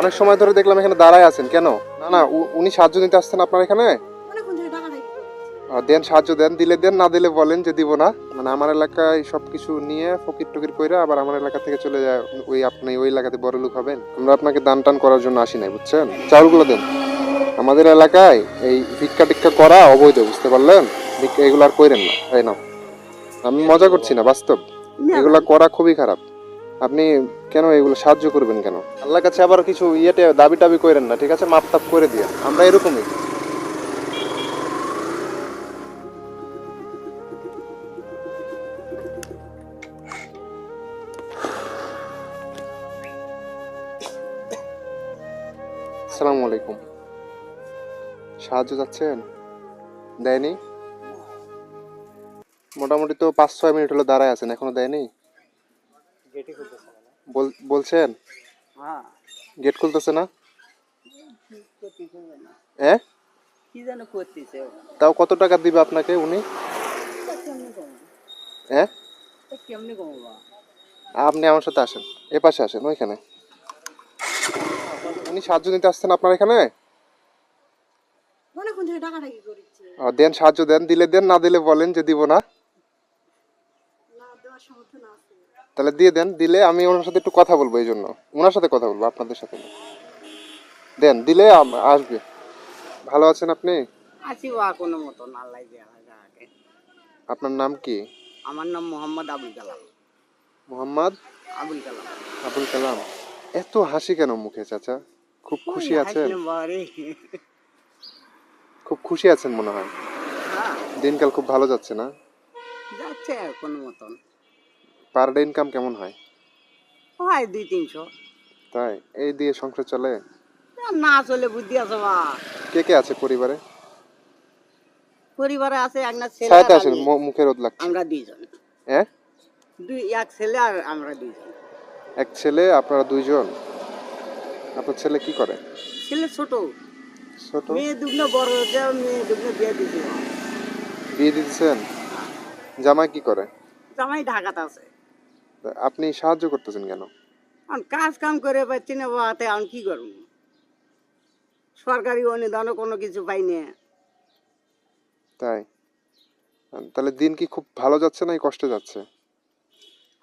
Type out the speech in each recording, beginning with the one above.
অনেক সময় ধরে দেখলাম এখানে দাঁড়ায় আছেন। কেন? না না উনি সাহায্য নিতে আসছেন আপনার এখানে? দেন সাহায্য দেন দিলে দেন না দিলে বলেন যে দিব না। মানে আমার এলাকায় সবকিছু নিয়ে ফকির টকির কইরা আবার আমার এলাকা থেকে চলে যায় ওই আপনি ওই এলাকাতে বড় লোক হবেন। আমরা আপনাকে দান টান করার জন্য আসি নাই বুঝছেন? চাউলগুলো দেন। আমাদের এলাকায় এই ভিক্ষা টিক্ষা করা অবৈধ বুঝতে পারলেন? এগুলো আর কইরেন না। তাই না আমি মজা করছি না বাস্তব। এগুলা করা খুবই খারাপ। আপনি কেন এগুলো সাহায্য করবেন কেন? আল্লাহর কাছে আবার কিছু ইয়েতে দাবি টাবি করেন না, ঠিক আছে? মাপ তাপ করে দিয়ে। আমরা এরকমই। আসসালামু আলাইকুম। সাহায্য চাচ্ছেন? দেয়নি? মোটামুটি তো পাঁচ ছয় মিনিট হলো দাঁড়ায় আছেন, এখনও দেয়নি? বলছেন? হ্যাঁ। গেট খুলতেছে না? হ্যাঁ কি যেন করতেছে তাও কত টাকা দিবে আপনাকে উনি? কেমনি কমবো? হ্যাঁ আপনি আমার সাথে আসেন। এ পাশে আসেন ওইখানে। উনি সাহায্য নিতে আসছেন আপনার এখানে? দেন সাহায্য দেন দিলে দেন না দিলে বলেন যে দিব না। তাহলে দিয়ে দেন দিলে আমি ওনার সাথে একটু কথা বলব এই জন্য ওনার সাথে কথা বলব আপনাদের সাথে না। দেন দিলে আসবে। ভালো আছেন আপনি? আছি বা কোনো মতন আল্লাহ আপনার নাম কি? আমার নাম মোহাম্মদ আবুল কালাম। মোহাম্মদ? আবুল কালাম। আবুল কালাম। এত হাসি কেন মুখে চাচা? খুব খুশি আছেন? খুব খুশি আছেন মনে হয়। হ্যাঁ। দিনকাল খুব ভালো যাচ্ছে না? যাচ্ছে কোনো মতন। পার ডে ইনকাম কেমন হয়? হয় দুই তিনশো। তাই? এই দিয়ে সংসার চলে? না চলে বুদ্ধি আছে বা কে কে আছে পরিবারে? পরিবারে আছে একটা ছেলে আসেন আমি। মুখে রোদ লাগছে। আমরা দুইজন। হ্যাঁ দুই এক ছেলে আর আমরা দুইজন। এক ছেলে আপনারা দুইজন? আপনার ছেলে কি করে? ছেলে ছোট। ছোট? মেয়ে দুগ্ন বড় আর মেয়ে দুগ্ন বিয়ে দিতে বিয়ে দিতেছেন জামাই কি করে? জামাই ঢাকাতে আছে। আপনি সাহায্য করতেছেন কেন? কাজ কাম করে পাচ্ছি না বাবাতে এখন কি করব? সরকারি অনুদানও কোনো কিছু পাইনি তাই? তাহলে দিন কি খুব ভালো যাচ্ছে না কষ্টে যাচ্ছে?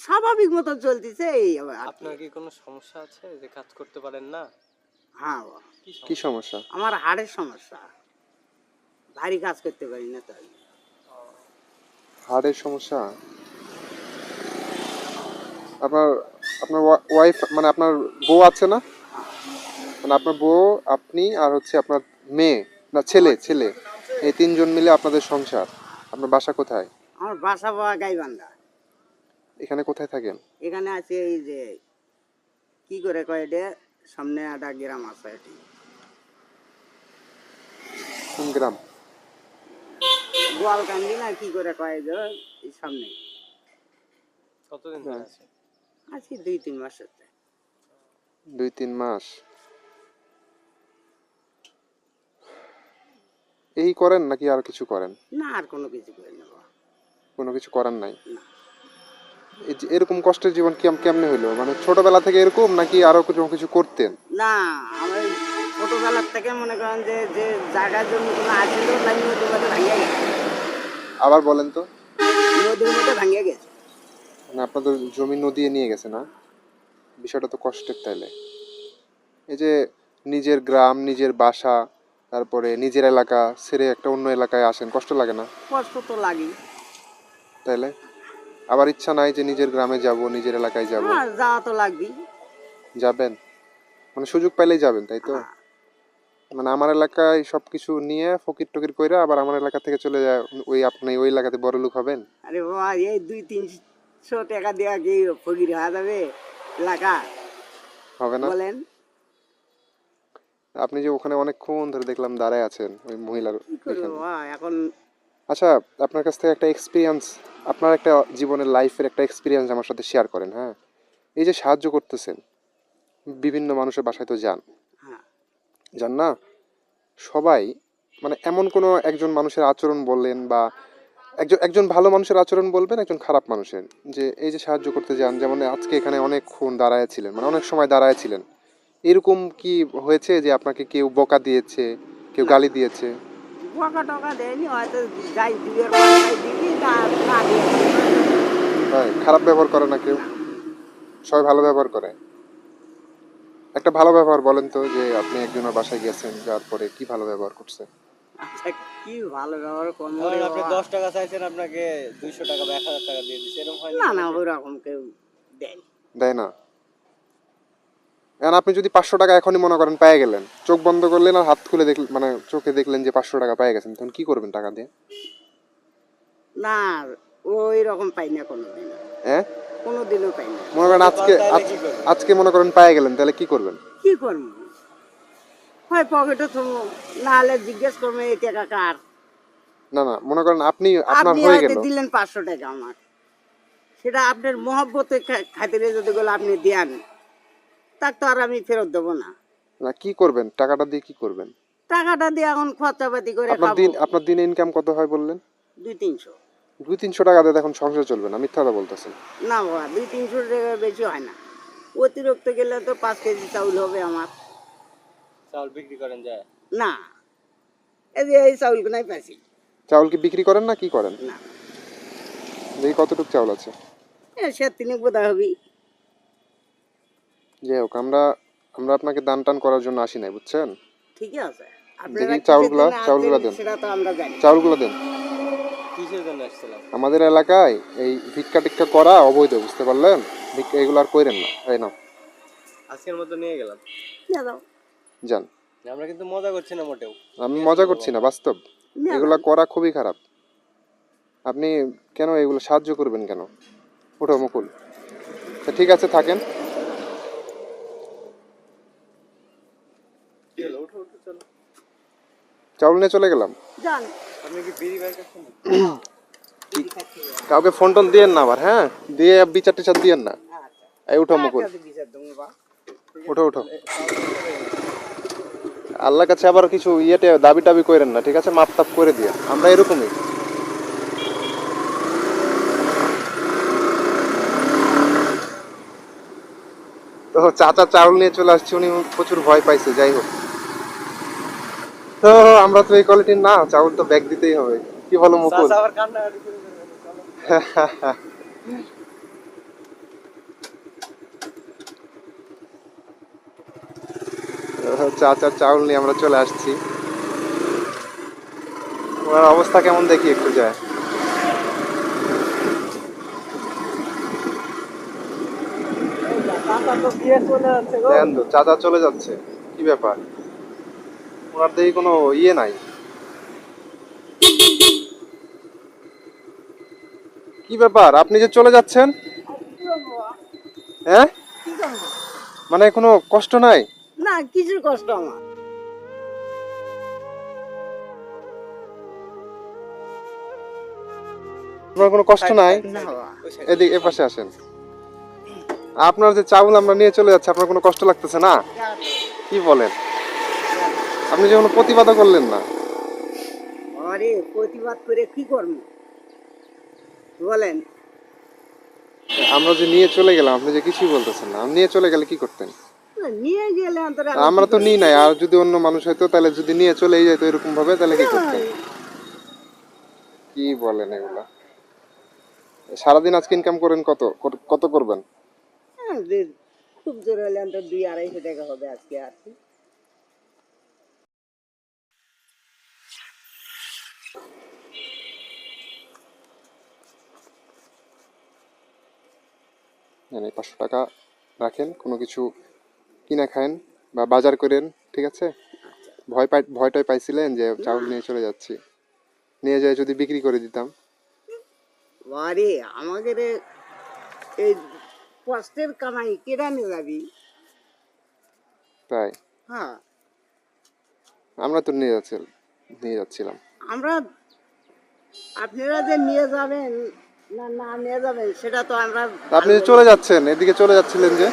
স্বাভাবিক মতো চলতেছে এই আবার। আপনার কি কোনো সমস্যা আছে যে কাজ করতে পারেন না? হ্যাঁ বাবা। কি সমস্যা? আমার হাড়ের সমস্যা। ভারী কাজ করতে পারি না তাই হাড়ের সমস্যা? আপনার আপনার ওয়াইফ মানে আপনার বউ আছে না? মানে আপনার বউ আপনি আর হচ্ছে আপনার মেয়ে না ছেলে ছেলে। এই তিনজন মিলে আপনাদের সংসার। আপনার বাসা কোথায়? আমার বাসা বাবা গাইবান্ধা। এখানে কোথায় থাকেন? এখানে আছে এই যে কি করে কয় এটা? সামনে একটা গ্রাম আছে এটি। কোন গ্রাম? গোয়ালকান্দি না কি করে কয় যে এই সামনে। কতদিন আছে? আজকে দুই তিন মাস হচ্ছে। দুই তিন মাস? এই করেন নাকি আর কিছু করেন? না আর কোনো কিছু করি না কোনো কিছু করার নাই? এই যে এরকম কষ্টের জীবন কেম কেমনে হইল? মানে ছোটবেলা থেকে এরকম নাকি আরও কিছু কিছু করতেন? না আমি ছোটবেলার থেকে মনে করেন যে যে জায়গার জন্য কোনো আসিল তাই নদীর মধ্যে ভাঙিয়ে গেছে। আবার বলেন তো। নদীর মধ্যে ভাঙিয়ে গেছে। মানে আপনাদের জমি নদিয়ে নিয়ে গেছে না? বিষয়টা তো কষ্টের তাইলে। এই যে নিজের গ্রাম নিজের বাসা তারপরে নিজের এলাকা ছেড়ে একটা অন্য এলাকায় আসেন কষ্ট লাগে না? কষ্ট তো লাগে তাইলে? আবার ইচ্ছা নাই যে নিজের গ্রামে যাব নিজের এলাকায় যাব? হ্যাঁ যাওয়া তো লাগবেই। যাবেন? মানে সুযোগ পাইলেই যাবেন তাই তো? হ্যাঁ। মানে আমার এলাকায় সবকিছু নিয়ে ফকির টকির কইরা আবার আমার এলাকা থেকে চলে যায় ওই আপনি ওই এলাকাতে বড় লোক হবেন? আরে বাবা এই দুই তিনশো টাকা দেওয়া কি ফকির হয়ে যাবে? এলাকা? হবে না। বলেন। আপনি যে ওখানে অনেকক্ষণ ধরে দেখলাম দাঁড়ায় আছেন ওই মহিলার এখন আচ্ছা আপনার কাছ থেকে একটা এক্সপিরিয়েন্স আপনার একটা জীবনের লাইফের একটা এক্সপিরিয়েন্স আমার সাথে শেয়ার করেন হ্যাঁ? এই যে সাহায্য করতেছেন বিভিন্ন মানুষের বাসায় তো যান। হ্যাঁ। যান না? সবাই মানে এমন কোনো একজন মানুষের আচরণ বললেন বা একজন একজন ভালো মানুষের আচরণ বলবেন একজন খারাপ মানুষের। যে এই যে সাহায্য করতে যান যেমন আজকে এখানে অনেকক্ষণ দাঁড়ায় ছিলেন মানে অনেক সময় দাঁড়ায় ছিলেন এরকম কি হয়েছে যে আপনাকে কেউ বকা দিয়েছে কেউ গালি দিয়েছে? বকা টকা দেয়নি হয়তো যাই দুয়ের দিবি না না দিয়ে তাই খারাপ ব্যবহার করে না কেউ? সবাই ভালো ব্যবহার করে? একটা ভালো ব্যবহার বলেন তো যে আপনি একজনের বাসায় গেছেন যার পরে কি ভালো ব্যবহার করছে? আচ্ছা কি ভালো ব্যবহার কম ধরেন আপনি দশ টাকা চাইছেন আপনাকে দুইশো টাকা বা এক হাজার টাকা দিয়ে দিচ্ছে এরকম হয় না না ওরকম কেউ দেয়নি দেয় না। এখন আপনি যদি পাঁচশো টাকা এখনই মনে করেন পেয়ে গেলেন চোখ বন্ধ করলেন আর হাত খুলে দেখলেন মানে চোখে দেখলেন যে পাঁচশো টাকা পেয়ে গেছেন তখন কি করবেন টাকা দিয়ে? না ওই রকম পাই না কোনোদিন হ্যাঁ? কোনোদিনও পাই না। মনে করেন আজকে আজ- আজকে মনে করেন পেয়ে গেলেন তাহলে কি করবেন? কি করব? হয় পকেটে থমো না জিজ্ঞেস করব এই টাকা কার? না না মনে করেন আপনি আপনার হয়ে গেল। দিলেন পাঁচশো টাকা আমার। সেটা আপনার মহব্বতে খাতিরে যদি গুলো আপনি দেন তাক তো আর আমি ফেরত দেবো না। না কি করবেন? টাকাটা দিয়ে কি করবেন? টাকাটা দিয়ে এখন খরচাপাতি করে আপনার দিন আপনার দিনে ইনকাম কত হয় বললেন? দুই তিনশো। দুই তিনশো টাকা দিয়ে এখন সংসার চলবে না মিথ্যা কথা বলতেছেন। না বাবা দুই তিনশো টাকা বেশি হয় না। অতিরিক্ত গেলে তো পাঁচ কেজি চাউল হবে আমার। চাউল বিক্রি করেন যায়? না। এই যে এই চাউলগুলাই পাইছি। চাউল কি বিক্রি করেন না কি করেন? না। দেখি কতটুকু চাউল আছে? এ সে তিনি বোধ হবি। যাই হোক আমরা আমরা আপনাকে দান টান করার জন্য আসি নাই বুঝছেন? ঠিকই আছে। দেখি কিসের চাউলগুলা, চাউলগুলা দেন। সেটা তো আমরা জানি। চাউলগুলো দেন। আমাদের এলাকায় এই ভিক্ষা টিক্ষা করা অবৈধ বুঝতে পারলেন? ভিক্ষা এগুলো আর কইরেন না। এই না আজকের মতো নিয়ে গেলাম। যান আমরা কিন্তু মজা করছি না মোটেও। আমি মজা করছি না বাস্তব। এগুলা করা খুবই খারাপ। আপনি কেন এগুলো সাহায্য করবেন কেন? ওঠো মুকুল। তা ঠিক আছে থাকেন। চাউল নিয়ে চলে গেলাম। যান আপনি কি বিড়ি বাইর করছেন কাউকে ফোন টোন দিয়েন না আবার হ্যাঁ? দিয়ে বিচার টিচার দিয়েন না। আচ্ছা। এই উঠো মুকুল। উঠো উঠো আল্লাহর কাছে আবার কিছু ইয়েতে দাবি টাবি করেন না ঠিক আছে? মাপ তাপ করে দিয়ে। আমরা এরকমই। তো চাচা চাউল নিয়ে চলে আসছে উনি প্রচুর ভয় পাইছে যাই হোক। তো আমরা তো এই কোয়ালিটির না চাউল তো ব্যাগ দিতেই হবে। কি বলো মুকুল? আবার চলো। চাচার চাউল নিয়ে আমরা চলে আসছি। ওনার অবস্থা কেমন দেখি একটু যায়। চাচা তো চলে যাচ্ছে চাচা চলে কি ব্যাপার? ওনার দেখি কোনো ইয়ে নাই। কি ব্যাপার? আপনি যে চলে যাচ্ছেন? হ্যাঁ? মানে কোনো কষ্ট নাই? কিছুর কষ্ট আমার। আপনার কোনো কষ্ট নাই। এদিকে এ পাশে আসেন। আপনার যে চাউল আমরা নিয়ে চলে যাচ্ছি আপনার কোনো কষ্ট লাগতেছে না? কি বলেন? আপনি যে কোনো প্রতিবাদও করলেন না। আরে প্রতিবাদ করে কি করব? বলেন। আমরা যে নিয়ে চলে গেলাম আপনি যে কিছুই বলতেছেন না। নিয়ে চলে গেলে কি করতেন? না, নিয়ে গেলে অন্তরে আমরা তো নিই নাই আর যদি অন্য মানুষ হয়তো তাহলে যদি নিয়ে চলে যেত এরকম ভাবে তাহলে কি করতেন কি বলেন এগুলা? সারাদিন আজকে ইনকাম করেন কত? কত- করবেন? হ্যাঁ, খুব জোর হলে অন্তর দুই আড়াইশো টাকা হবে আজকে আর পাঁচশো টাকা রাখেন কোনো কিছু কিনা খায়েন বা বাজার করেন ঠিক আছে? ভয় পাই ভয়টাই পাইছিলেন যে চাউল নিয়ে চলে যাচ্ছি। নিয়ে যায় যদি বিক্রি করে দিতাম। আরে আমাদের এই কষ্টের কামাই কেরা নিয়ে যাবি? তাই? হ্যাঁ। আমরা তো নিয়ে যাচ্ছি নিয়ে যাচ্ছিলাম। আমরা আপনারা যে নিয়ে যাবেন না না নিয়ে যাবেন সেটা তো আমরা আপনি চলে যাচ্ছেন এদিকে চলে যাচ্ছিলেন যে?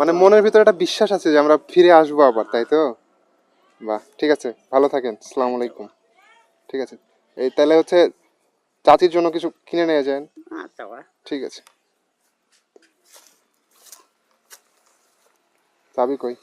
মানে মনের ভিতরে একটা বিশ্বাস আছে যে আমরা ফিরে আসব আবার তাই তো? বাহ ঠিক আছে ভালো থাকেন আসসালামু আলাইকুম। ঠিক আছে এই তাহলে হচ্ছে চাচির জন্য কিছু কিনে নিয়ে যান। আচ্ছা ঠিক আছে। চাবি কই।